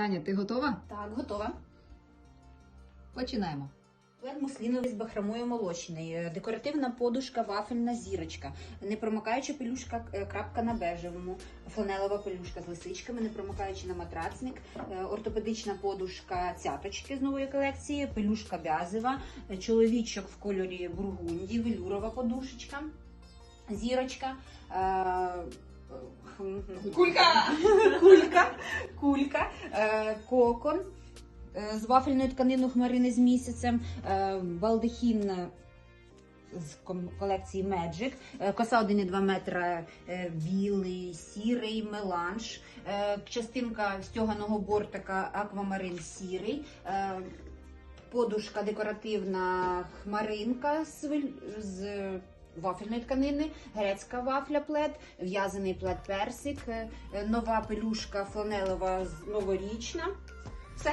Таня, ти готова? Так, готова. Починаємо. Плед мусліновий з бахромою молочний, е, декоративна подушка, вафельна зірочка, непромикаюча пелюшка е, крапка на бежевому, фланелова пелюшка з лисичками, непромикаючий на матрацник, е, ортопедична подушка цяточки з нової колекції, пелюшка бязева, чоловічок в кольорі бургунді, велюрова подушечка, зірочка. Кулька! кулька, кулька, е, кокон е, з вафельної тканини хмарини з місяцем, е, балдахін е, з колекції Magic, коса 1,2 метра, білий, сірий, меланж, частинка стяганого бортика аквамарин сірий. Подушка декоративна хмаринка з вафельної тканини, грецька вафля плед, в'язаний плед персик, е, нова пелюшка фланелева новорічна. Все.